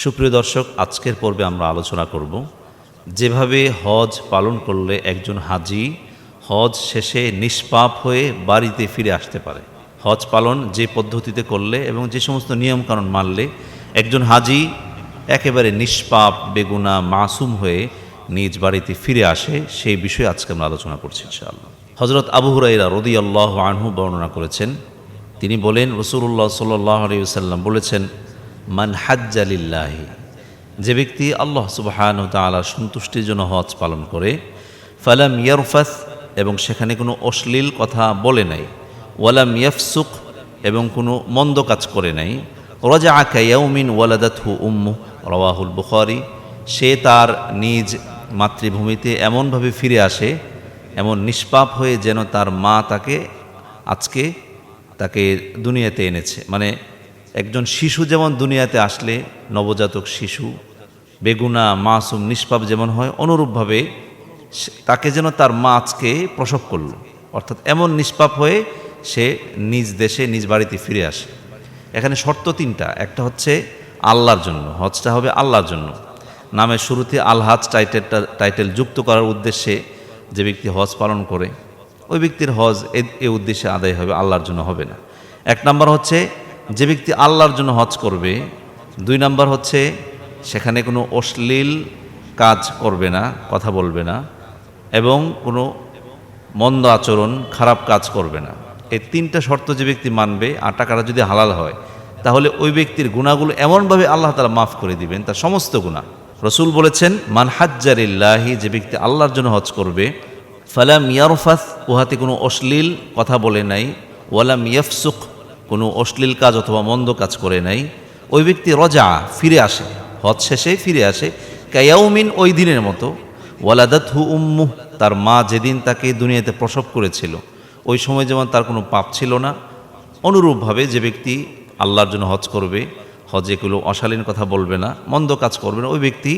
সুপ্রিয় দর্শক, আজকের পর্বে আমরা আলোচনা করব যেভাবে হজ পালন করলে একজন হাজি হজ শেষে নিষ্পাপ হয়ে বাড়িতে ফিরে আসতে পারে। হজ পালন যে পদ্ধতিতে করলে এবং যে সমস্ত নিয়মকানুন মানলে একজন হাজি একেবারে নিষ্পাপ, বেগুনা, মাসুম হয়ে নিজ বাড়িতে ফিরে আসে, সেই বিষয়ে আজকে আমরা আলোচনা করছি ইনশাআল্লাহ। হজরত আবু হুরাইরা রদি আল্লাহ আনহু বর্ণনা করেছেন। তিনি বলেন রসুল্লাহ সাল্লাহ আলিয়াল্লাম বলেছেন মান হাজ্জালিল্লাহি যে ব্যক্তি আল্লাহ সুবাহান তালার সন্তুষ্টির জন্য হজ পালন করে, ফালাম ইয়ারফাস, এবং সেখানে কোনো অশ্লীল কথা বলে নাই, ওয়ালাম ইয়াফসুক, এবং কোনো মন্দ কাজ করে নাই রজা আকা ইয়াউমিন ওয়ালাদাতহু উম্মু রওয়াহুল বুখারি, সে তার নিজ মাতৃভূমিতে এমনভাবে ফিরে আসে, এমন নিষ্পাপ হয়ে যেন তার মা তাকে আজকে তাকে দুনিয়াতে এনেছে। মানে একজন শিশু যেমন দুনিয়াতে আসলে, নবজাতক শিশু, বেগুনা, মাসুম, নিষ্পাপ যেমন হয়, অনুরূপভাবে তাকে যেন তার মা আজকে প্রসব করল। অর্থাৎ এমন নিষ্পাপ হয়ে সে নিজ দেশে, নিজ বাড়িতে ফিরে আসে। এখানে শর্ত তিনটা। একটা হচ্ছে আল্লাহর জন্য, হজটা হবে আল্লাহর জন্য। নামের শুরুতে আলহাজ টাইটেলটা, টাইটেল যুক্ত করার উদ্দেশ্যে যে ব্যক্তি হজ পালন করে, ওই ব্যক্তির হজ এ- উদ্দেশ্যে আদায় হবে, আল্লাহর জন্য হবে না। এক নাম্বার হচ্ছে যে ব্যক্তি আল্লাহর জন্য হজ করবে, দুই নাম্বার হচ্ছে সেখানে কোনো অশ্লীল কাজ করবে না, কথা বলবে না, এবং কোনো মন্দ আচরণ, খারাপ কাজ করবে না। এই তিনটা শর্ত যে ব্যক্তি মানবে আর টাকাটা যদি হালাল হয়, তাহলে ওই ব্যক্তির গুণাগুলো এমনভাবে আল্লাহ তালা মাফ করে দিবেন, তার সমস্ত গুণা রসুল বলেছেন, মান হাজ্জারিল্লাহি যে ব্যক্তি আল্লাহর জন্য হজ করবে, ফালাম ইয়ারফাস উহাতে কোনো অশ্লীল কথা বলে নাই, ওয়ালাম ইয়াফসুক কোনো অশ্লীল কাজ অথবা মন্দ কাজ করে নাই, ওই ব্যক্তি রজা, ফিরে আসে। হজ শেষে ফিরে আসে। কায়াউমিন ওই দিনের মতো ওয়ালাদাত হু উম্মু তার মা যেদিন তাকে দুনিয়াতে প্রসব করেছিল, ওই সময় যেমন তার কোনো পাপ ছিল না, অনুরূপভাবে যে ব্যক্তি আল্লাহর জন্য হজ করবে, হজে কোনো অশালীন কথা বলবে না, মন্দ কাজ করবে না, ওই ব্যক্তি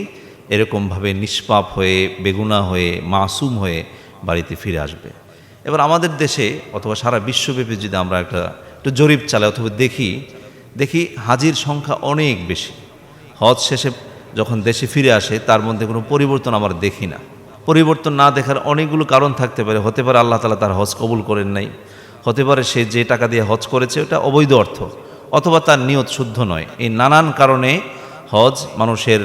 এরকমভাবে নিষ্পাপ হয়ে, বেগুনা হয়ে, মাসুম হয়ে বাড়িতে ফিরে আসবে। এবার আমাদের দেশে অথবা সারা বিশ্বব্যাপী যদি আমরা একটা একটু জরিপ চালাই অথবা দেখি দেখি হাজির সংখ্যা অনেক বেশি। হজ শেষে যখন দেশে ফিরে আসে, তার মধ্যে কোনো পরিবর্তন আমরা দেখি না। পরিবর্তন না দেখার অনেকগুলো কারণ থাকতে পারে। হতে পারে আল্লাহ তালা তার হজ কবুল করেন নাই। হতে পারে সে যে টাকা দিয়ে হজ করেছে, ওটা অবৈধ অর্থ, অথবা তার নিয়ত শুদ্ধ নয়। এই নানান কারণে হজ মানুষের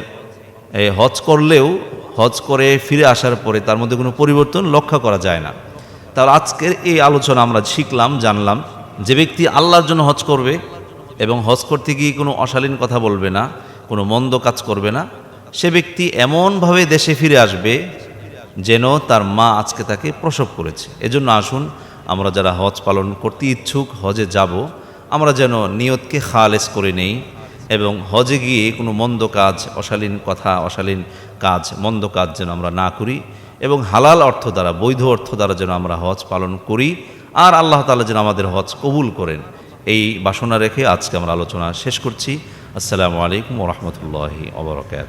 হজ করলেও, হজ করে ফিরে আসার পরে তার মধ্যে কোনো পরিবর্তন লক্ষ্য করা যায় না। তার আজকের এই আলোচনা আমরা শিখলাম, জানলাম। যে ব্যক্তি আল্লাহর জন্য হজ করবে এবং হজ করতে গিয়ে কোনো অশালীন কথা বলবে না, কোনো মন্দ কাজ করবে না, সে ব্যক্তি এমনভাবে দেশে ফিরে আসবে যেন তার মা আজকে তাকে প্রসব করেছে। এজন্য আসুন, আমরা যারা হজ পালন করতে ইচ্ছুক, হজে যাব, আমরা যেন নিয়তকে খালেস করে নেই এবং হজে গিয়ে কোনো মন্দ কাজ, অশালীন কথা, অশালীন কাজ, মন্দ কাজ যেন আমরা না করি এবং হালাল অর্থ দ্বারা, বৈধ অর্থ দ্বারা যেন আমরা হজ পালন করি। আর আল্লাহ তালা যেন আমাদের হজ কবুল করেন। এই বাসনা রেখে আজকে আমরা আলোচনা শেষ করছি। আসসালামু আলাইকুম রহমতুল্লাহি অবরকাত